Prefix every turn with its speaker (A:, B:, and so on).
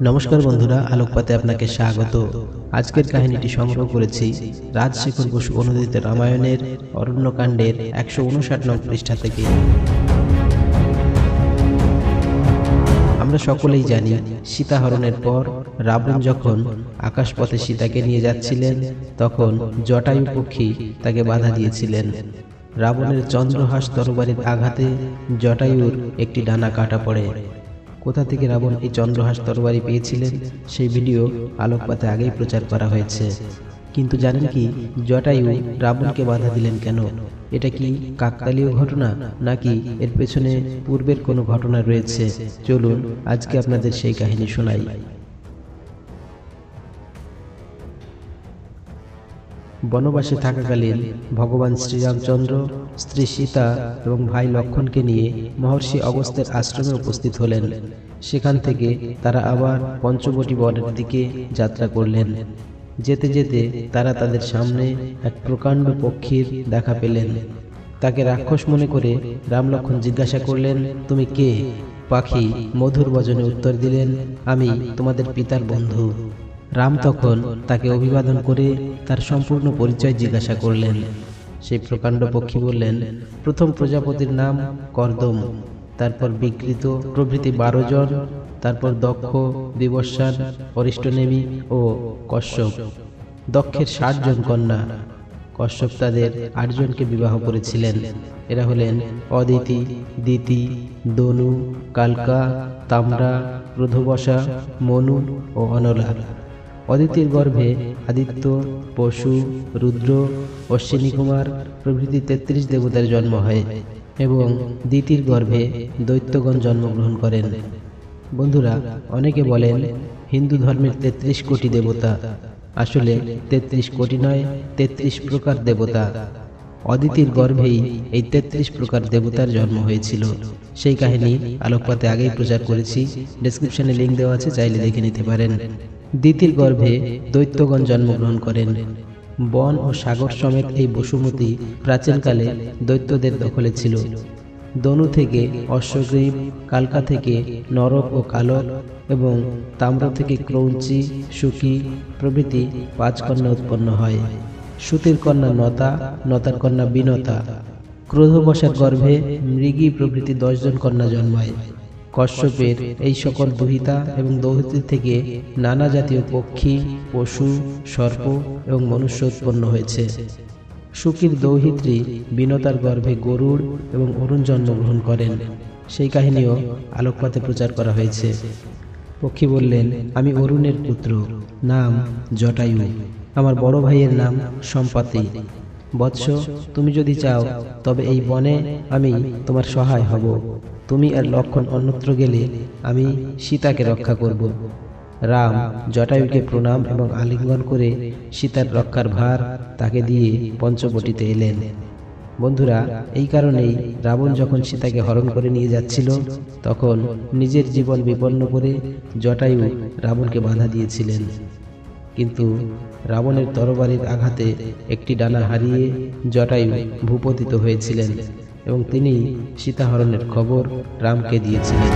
A: নমস্কার বন্ধুরা আলোকপাতে আপনাকে স্বাগত। আজকের কাহিনীটি সংগ্রহ করেছি রাজশেখর বসু অনুদিত রামায়ণের অরণ্যকাণ্ডের একশো উনষাট নং পৃষ্ঠা থেকে। আমরা সকলেই জানি সীতাহরণের পর রাবণ যখন আকাশপথে সীতাকে নিয়ে যাচ্ছিলেন তখন জটায়ু পক্ষী তাকে বাধা দিয়েছিলেন। রাবণের চন্দ্রহাস তরবারির আঘাতে জটায়ুর একটি ডানা কাটা পড়ে। কোথা থেকে রাবণ এই চন্দ্রহাস তরবারি পেয়েছিলেন, সেই ভিডিও আলোকপাতে আগেই প্রচার করা হয়েছে। কিন্তু জানেন কি, জটায়ু রাবণকে বাধা দিলেন কেন? এটা কি কাকতালীয় ঘটনা, নাকি এর পেছনে পূর্বের কোনো ঘটনা রয়েছে? চলুন আজকে আপনাদের সেই কাহিনী শোনাই। বনবাসে থাকাকালীন ভগবান শ্রীরামচন্দ্র, স্ত্রী সীতা এবং ভাই লক্ষণকে নিয়ে মহর্ষি অগস্ত্যের আশ্রমে উপস্থিত হলেন। সেখান থেকে তারা আবার পঞ্চবটি বনের দিকে যাত্রা করলেন। যেতে যেতে তারা তাদের সামনে এক প্রকাণ্ড পক্ষীর দেখা পেলেন। তাকে রাক্ষস মনে করে রাম লক্ষণ জিজ্ঞাসা করলেন, তুমি কে? পাখি মধুর বচনে উত্তর দিলেন, আমি তোমাদের পিতার বন্ধু। রাম তখন তাকে অভিবাদন করে তার সম্পূর্ণ পরিচয় জিজ্ঞাসা করলেন। সেই প্রকাণ্ড পক্ষী বললেন, প্রথম প্রজাপতির নাম কর্দম। তারপর বিকৃত প্রভৃতি বারো জন, তারপর দক্ষ বিবস্বান অরিষ্টনেমী ও কশ্যপ। দক্ষের ষাট জন কন্যা। কশ্যপ তাদের আটজনকে বিবাহ করেছিলেন। এরা হলেন অদিতি, দিতি, দনু, কালকা, তামরা প্রধবসা মনু ও অনলা অদিতির গর্ভে আদিত্য, পশু, রুদ্র, অশ্বিনী কুমার প্রভৃতি তেত্রিশ দেবতার জন্ম হয় এবং দিতির গর্ভে দৈত্যগণ জন্মগ্রহণ করেন। বন্ধুরা, অনেকে বলেন হিন্দু ধর্মের তেত্রিশ কোটি দেবতা। আসলে তেত্রিশ কোটি নয়, তেত্রিশ প্রকার দেবতা। অদিতির গর্ভেই এই তেত্রিশ প্রকার দেবতার জন্ম হয়েছিল। সেই কাহিনী আলোকপাতে আগেই প্রচার করেছি। ডেসক্রিপশনে লিঙ্ক দেওয়া আছে, চাইলে দেখে নিতে পারেন। দিতির গর্ভে দৈত্যগণ জন্মগ্রহণ করেন। বন ও সাগর সমেত এই বসুমতী প্রাচীনকালে দৈত্যদের দখলে ছিল। দনু থেকে অশ্বগ্রীব, কালকা থেকে নরক ও কালক এবং তাম্র থেকে ক্রৌঞ্চি, সুকি প্রভৃতি পাঁচ কন্যা উৎপন্ন হয়। সুতির কন্যা নতা, নতার কন্যা বিনতা। ক্রোধবশার গর্ভে মৃগী প্রভৃতি দশজন কন্যা জন্মায়। কশ্যপের এই সকল দুহিতা এবং দৌহিত্রী থেকে নানা জাতীয় পক্ষী, পশু, সর্প এবং মনুষ্য উৎপন্ন হয়েছে। সুখীর দৌহিত্রী বিনতার গর্ভে গরুড় এবং অরুণ জন্মগ্রহণ করেন। সেই কাহিনীও আলোকপাতে প্রচার করা হয়েছে। পক্ষী বললেন, আমি অরুণের পুত্র। নাম জটায়ু। আমার বড় ভাইয়ের নাম সম্পাতি। বৎস তুমি যদি চাও তবে এই বনে আমি তোমার সহায় হব। তুমি আর লক্ষণ অন্যত্র গেলে আমি সীতাকে রক্ষা করব। রাম জটায়ুকে প্রণাম এবং আলিঙ্গন করে সীতার রক্ষার ভার তাকে দিয়ে পঞ্চবটিতে এলেন। বন্ধুরা এই কারণেই রাবণ যখন সীতাকে হরণ করে নিয়ে যাচ্ছিল তখন নিজের জীবন বিপন্ন করে জটায়ু রাবণকে বাধা দিয়েছিলেন। কিন্তু রাবণের তরবারির আঘাতে একটি ডানা হারিয়ে জটায়ু ভূপতিত হয়েছিলেন এবং তিনি সীতাহরণের খবর রামকে দিয়েছিলেন।